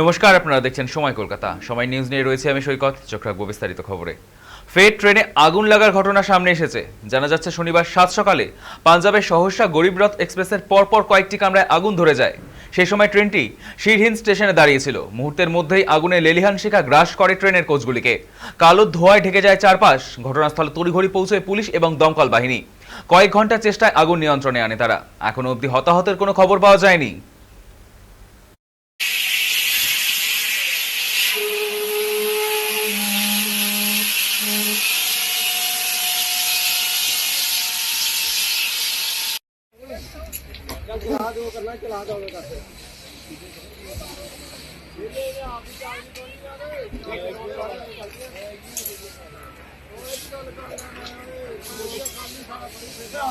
নমস্কার, আপনারা দেখছেন সময় কলকাতা। সময় নিউজ নিয়ে রয়েছে আমি সৈকত রাখব বিস্তারিত খবরে। ফের ট্রেনে আগুন লাগার ঘটনা সামনে এসেছে। জানা যাচ্ছে শনিবার সাত সকালে পাঞ্জাবের সহসা গরিবরথ এক্সপ্রেসের পরপর কয়েকটি কামরায় আগুন ধরে যায়। সেই সময় ট্রেনটি শিরহিন স্টেশনে দাঁড়িয়েছিল। মুহূর্তের মধ্যেই আগুনে লেলিহান শিখা গ্রাস করে ট্রেনের কোচগুলিকে। কালো ধোঁয়ায় ঢেকে যায় চারপাশ। ঘটনাস্থলে তড়িঘড়ি পৌঁছয় পুলিশ এবং দমকল বাহিনী। কয়েক ঘণ্টা চেষ্টায় আগুন নিয়ন্ত্রণে আনে তারা। এখনও অবধি হতাহতের কোনো খবর পাওয়া যায়নি। ਜਾਂ ਚਲਾ ਦਿਓ ਕਰਨਾ, ਚਲਾ ਦਿਓ, ਉਹਨੇ ਦੱਸ। ਉਹ ਇੱਕ ਗੱਲ ਕਰਨਾ ਮੈਂ ਉਹ ਖਾਲੀ ਸਾਰਾ ਬੜੀ ਸਿੱਧਾ